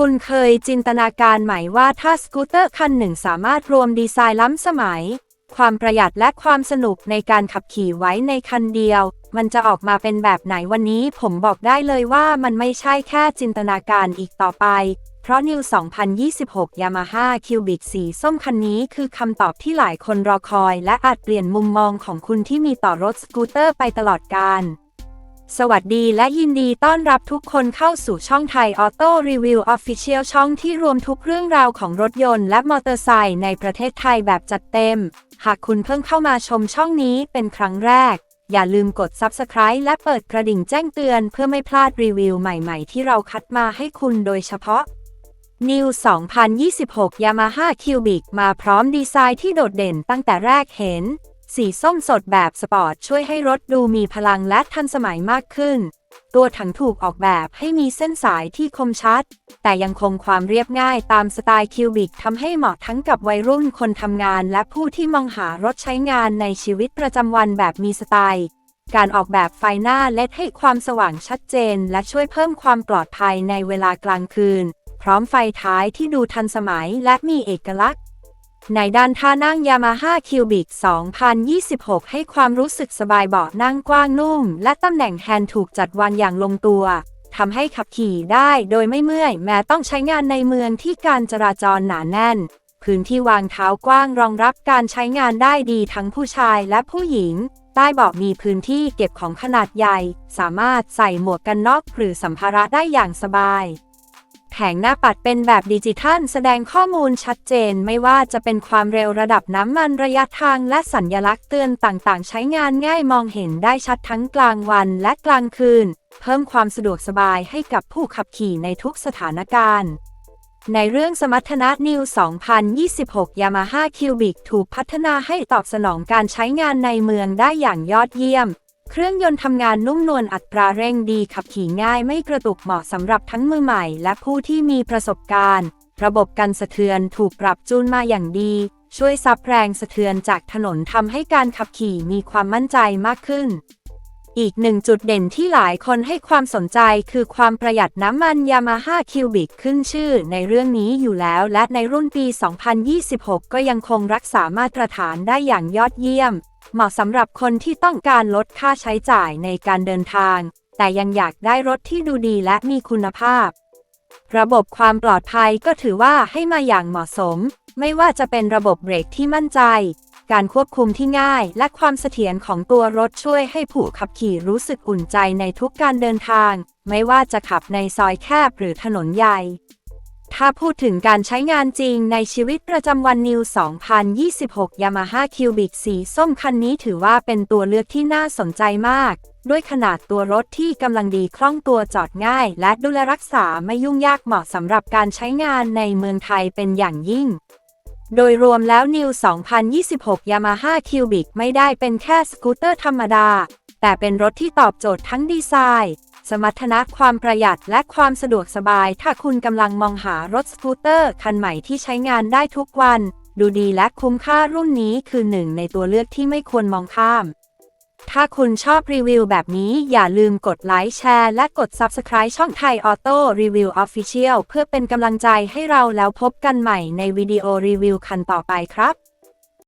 คุณเคยจินตนาการไหมว่าถ้าสกูตเตอร์คันหนึ่งสามารถรวมดีไซน์ล้ำสมัย ความประหยัดและความสนุกในการขับขี่ไว้ในคันเดียว มันจะออกมาเป็นแบบไหนวันนี้ผมบอกได้เลยว่ามันไม่ใช่แค่จินตนาการอีกต่อไป เพราะ New 2026 Yamaha Cubic สีส้มคันนี้คือคำตอบที่หลายคนรอคอย และอาจเปลี่ยนมุมมองของคุณที่มีต่อรถสกูตเตอร์ไปตลอดกาล สวัสดีและยินดีต้อนรับทุกคนเข้าสู่ช่องไทยออโต้รีวิวออฟฟิเชียลช่องที่รวมทุกเรื่องราวของรถยนต์และมอเตอร์ไซค์ในประเทศไทยแบบจัดเต็ม หากคุณเพิ่งเข้ามาชมช่องนี้เป็นครั้งแรก อย่าลืมกด Subscribe และเปิดกระดิ่งแจ้งเตือนเพื่อไม่พลาดรีวิวใหม่ๆ ที่เราคัดมาให้คุณโดยเฉพาะ New 2026 Yamaha Cubic มาพร้อมดีไซน์ที่โดดเด่นตั้งแต่แรกเห็น สีส้มสดแบบสปอร์ตช่วยให้รถดูมีพลังและทันสมัยมากขึ้น ตัวถังถูกออกแบบให้มีเส้นสายที่คมชัด แต่ยังคงความเรียบง่ายตามสไตล์คิวบิกทำให้เหมาะทั้งกับวัยรุ่นคนทำงาน และผู้ที่มองหารถใช้งานในชีวิตประจำวันแบบมีสไตล์ การออกแบบไฟหน้าเลดให้ความสว่างชัดเจน และช่วยเพิ่มความปลอดภัยในเวลากลางคืน พร้อมไฟท้ายที่ดูทันสมัยและมีเอกลักษณ์ ในด้านท่านั่ง Yamaha Cubic 2026 ให้ความรู้สึกสบายเบาะนั่งกว้างนุ่ม และตำแหน่งแฮนด์ถูกจัดวางอย่างลงตัวทำให้ขับขี่ได้โดยไม่เมื่อย แม้ต้องใช้งานในเมืองที่การจราจรหนาแน่น พื้นที่วางเท้ากว้างรองรับการใช้งานได้ดีทั้งผู้ชายและผู้หญิง ใต้เบาะมีพื้นที่เก็บของขนาดใหญ่ สามารถใส่หมวกกันน็อกหรือสัมภาระได้อย่างสบาย แผงหน้าปัดเป็นแบบดิจิทัล แสดงข้อมูลชัดเจนไม่ว่าจะเป็นความเร็วระดับน้ำมันระยะทางและสัญญลักษณ์เตือนต่างๆ ใช้งานง่ายมองเห็นได้ชัดทั้งกลางวันและกลางคืน เพิ่มความสะดวกสบายให้กับผู้ขับขี่ในทุกสถานการณ์ในเรื่องสมรรถนะ New 2026 Yamaha Cubic ถูกพัฒนาให้ตอบสนองการใช้งานในเมืองได้อย่างยอดเยี่ยม เครื่องยนต์ทำงานนุ่มนวลอัตราเร่งดีขับขี่ง่ายไม่กระตุกเหมาะสำหรับทั้งมือใหม่และผู้ที่มีประสบการณ์ ระบบกันสะเทือนถูกปรับจูนมาอย่างดี ช่วยซับแรงสะเทือนจากถนนทำให้การขับขี่มีความมั่นใจมากขึ้น อีกหนึ่งจุดเด่นที่หลายคนให้ความสนใจคือความประหยัดน้ำมัน Yamaha Cubic ขึ้นชื่อในเรื่องนี้อยู่แล้ว และในรุ่นปี 2026 ก็ยังคงรักษามาตรฐานได้อย่างยอดเยี่ยม เหมาะสำหรับคนที่ต้องการลดค่าใช้จ่ายในการเดินทาง แต่ยังอยากได้รถที่ดูดีและมีคุณภาพ ระบบความปลอดภัยก็ถือว่าให้มาอย่างเหมาะสม ไม่ว่าจะเป็นระบบเบรกที่มั่นใจ การควบคุมที่ง่าย และความเสถียรของตัวรถช่วยให้ผู้ขับขี่รู้สึกอุ่นใจในทุกการเดินทาง ไม่ว่าจะขับในซอยแคบหรือถนนใหญ่ ถ้าพูดถึงการใช้งานจริงในชีวิตประจำวัน New 2026 Yamaha Cubic สีส้มคันนี้ถือว่าเป็นตัวเลือกที่น่าสนใจมาก ด้วยขนาดตัวรถที่กำลังดีคล่องตัวจอดง่าย และดูแลรักษาไม่ยุ่งยากเหมาะสำหรับการใช้งานในเมืองไทยเป็นอย่างยิ่ง โดยรวมแล้ว New 2026 Yamaha Cubic ไม่ได้เป็นแค่สกูตเตอร์ธรรมดา แต่เป็นรถที่ตอบโจทย์ทั้งดีไซน์ สมรรถนะความประหยัดและความสะดวกสบาย ถ้าคุณกำลังมองหารถสกูตเตอร์คันใหม่ที่ใช้งานได้ทุกวัน ดูดีและคุ้มค่ารุ่นนี้คือหนึ่งในตัวเลือกที่ไม่ควรมองข้าม ถ้าคุณชอบรีวิวแบบนี้อย่าลืมกดไลค์แชร์และกด Subscribe ช่องไทยออโต้รีวิวออฟฟิเชียลเพื่อเป็นกำลังใจให้เราแล้วพบกันใหม่ในวิดีโอรีวิวคันต่อไปครับ